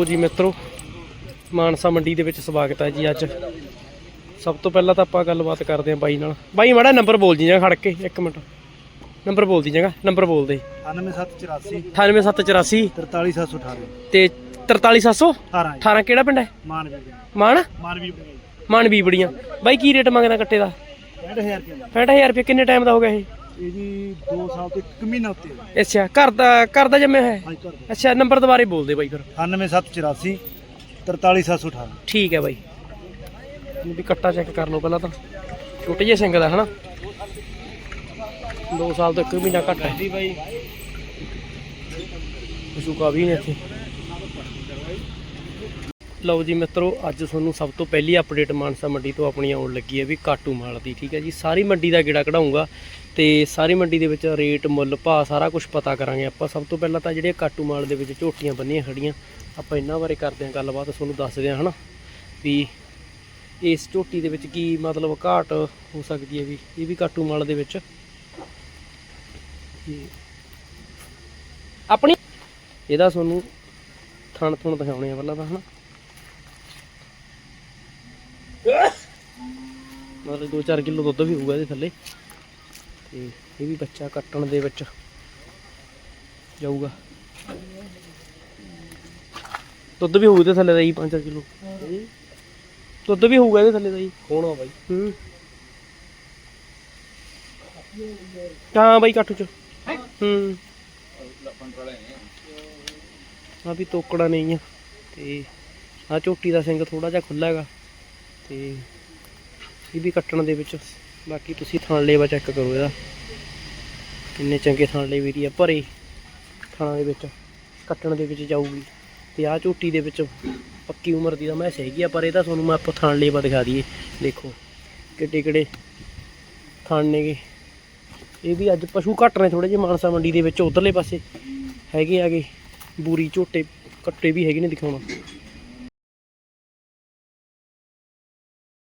ਲੋ ਜੀ ਮਿੱਤਰੋ ਮਾਨਸਾ ਮੰਡੀ ਦੇ ਵਿੱਚ ਸਵਾਗਤ ਹੈ ਜੀ ਅੱਜ। ਸਭ ਤੋਂ ਪਹਿਲਾਂ ਤਾਂ ਆਪਾਂ ਗੱਲਬਾਤ ਕਰਦੇ ਹਾਂ ਬਾਈ ਨਾਲ। ਬਾਈ ਮਾੜਾ ਨੰਬਰ ਬੋਲ ਜੀ ਜਾਂ ਖੜ ਕੇ ਇੱਕ ਮਿੰਟ। ਨੰਬਰ ਬੋਲ ਦੀ ਜਗਾ ਨੰਬਰ ਬੋਲ ਦੇ। 9784 98784 43718 ਤੇ 43700 18 18 ਕਿਹੜਾ ਪਿੰਡ ਹੈ? ਮਾਨਵੀ ਮਾਨ? ਮਾਨਵੀ ਮਾਨ ਬੀਬੜੀਆਂ ਬਾਈ ਕੀ ਰੇਟ ਮੰਗਦਾ ਕੱਟੇ ਦਾ? 60000 ਰੁਪਏ। 65000 ਰੁਪਏ ਕਿੰਨੇ ਟਾਈਮ ਦਾ ਹੋ ਗਿਆ ਇਹ? ਇਹ ਜੀ 2 ਸਾਲ ਤੋਂ 1 ਮਹੀਨਾ ਉੱਤੇ ਹੈ ਅੱਛਾ ਘਰ ਦਾ ਘਰ ਦਾ ਜੰਮਿਆ ਹੈ? ਹਾਂ ਕਰ ਅੱਛਾ ਨੰਬਰ ਦੁਬਾਰੇ ਬੋਲ ਦੇ ਬਾਈ ਫਿਰ। 9784 43718 ਠੀਕ ਹੈ ਬਾਈ। ਇਹਨੂੰ ਵੀ ਕੱਟਾ ਚੈੱਕ ਕਰ ਲਓ ਪਹਿਲਾਂ ਤਾਂ। ਛੋਟੇ ਜਿਹੇ ਸਿੰਘ ਦਾ ਹਨਾ? 2 ਸਾਲ ਤੋਂ 1 ਮਹੀਨਾ ਘੱਟ ਹੈ। ਬਾਈ। ਪਸ਼ੂ ਕਾ ਵੀ ਨੇ ਇੱਥੇ। ਲਓ ਜੀ ਮਿੱਤਰੋ, ਅੱਜ ਤੁਹਾਨੂੰ ਸਭ ਤੋਂ ਪਹਿਲੀ ਅਪਡੇਟ ਮਾਨਸਾ ਮੰਡੀ ਤੋਂ ਆਪਣੀ ਆਉਣ ਲੱਗੀ ਹੈ ਵੀ ਕਾਟੂ ਮਾਲ ਦੀ, ਠੀਕ ਹੈ ਜੀ। ਸਾਰੀ ਮੰਡੀ ਦਾ ਗੇੜਾ ਕਢਾਉਂਗਾ ਤੇ ਸਾਰੀ ਮੰਡੀ ਦੇ ਵਿੱਚ ਰੇਟ, ਮੁੱਲ, ਭਾਅ ਸਾਰਾ ਕੁਝ ਪਤਾ ਕਰਾਂਗੇ ਆਪਾਂ। ਸਭ ਤੋਂ ਪਹਿਲਾਂ ਤਾਂ ਜਿਹੜੇ ਕਾਟੂ ਮਾਲ ਦੇ ਵਿੱਚ ਝੋਟੀਆਂ ਬੰਨੀਆਂ ਖੜੀਆਂ, ਆਪਾਂ ਇਹਨਾਂ ਬਾਰੇ ਕਰਦੇ ਹਾਂ ਗੱਲਬਾਤ, ਤੁਹਾਨੂੰ ਦੱਸਦੇ ਹਾਂ, ਹਨਾ? ਵੀ ਇਸ ਝੋਟੀ ਦੇ ਵਿੱਚ ਕੀ ਮਤਲਬ ਘਾਟ ਹੋ ਸਕਦੀ ਹੈ ਵੀ, ਇਹ ਵੀ ਕਾਟੂ ਮਾਲ ਦੇ ਵਿੱਚ। ਆਪਣੀ ਇਹਦਾ ਤੁਹਾਨੂੰ ਥਣ ਥਣ ਦਿਖਾਉਣੇ ਆ ਪਹਿਲਾਂ ਤਾਂ, ਹਨਾ? ਮਤਲਬ 2-4 ਕਿਲੋ ਦੁੱਧ ਵੀ ਹੋਊਗਾ ਇਹਦੇ ਥੱਲੇ। ਤੇ ਇਹ ਵੀ ਬੱਚਾ ਕੱਟਣ ਦੇ ਵਿੱਚ ਜਾਊਗਾ। ਦੁੱਧ ਵੀ ਹੋਊ ਇਹਦੇ ਥੱਲੇ ਦਾ ਜੀ 5-4 ਕਿਲੋ। ਦੁੱਧ ਵੀ ਹੋਊਗਾ ਇਹਦੇ ਥੱਲੇ ਦਾ ਜੀ। ਕੋਣਾ ਬਾਈ। ਹੂੰ। ਹਾਂ ਬਾਈ ਕੱਟ ਚ। ਹੂੰ? ਆ ਵੀ ਤੋਕੜਾ ਨਹੀਂ ਆ। ਤੇ ਆ ਝੋਟੀ ਦਾ ਸਿੰਘ ਥੋੜਾ ਜਿਹਾ ਖੁੱਲਾ ਹੈਗਾ। ਤੇ ਇਹ ਵੀ ਕੱਟਣ ਦੇ ਵਿੱਚ। ਬਾਕੀ ਤੁਸੀਂ ਥਣ ਲੇਵਾ ਚੈੱਕ ਕਰੋ ਇਹਦਾ। ਕਿੰਨੇ ਚੰਗੇ ਥਣ ਲੇਵੇ ਵੀਰੀ ਆ, ਭਰੇ ਥਾਣਾ ਦੇ ਵਿੱਚ। ਕੱਟਣ ਦੇ ਵਿੱਚ ਜਾਊਗੀ। ਤੇ ਆ ਝੋਟੀ ਦੇ ਵਿੱਚ ਪੱਕੀ ਉਮਰ ਦੀ ਤਾਂ ਮੈਂ ਹੈਗੀ ਆ, ਪਰ ਇਹ ਤਾਂ ਤੁਹਾਨੂੰ ਮੈਂ ਆਪਾਂ ਥਣ ਲੇਵਾ ਦਿਖਾ ਦਈਏ। ਦੇਖੋ, ਕਿੱਡੇ ਕਿੱਡੇ ਥਣ ਨੇਗੇ। ਇਹ ਵੀ ਅੱਜ ਪਸ਼ੂ ਘੱਟ ਨੇ ਥੋੜੇ ਜਿਹੇ, ਮਾਨਸਾ ਮੰਡੀ ਦੇ ਵਿੱਚ ਉਧਰਲੇ ਪਾਸੇ ਹੈਗੇ ਆਗੇ। ਬੂਰੀ ਝੋਟੇ, ਕੱਟੇ ਵੀ ਹੈਗੇ ਨੇ ਦਿਖਾਉਣਾ।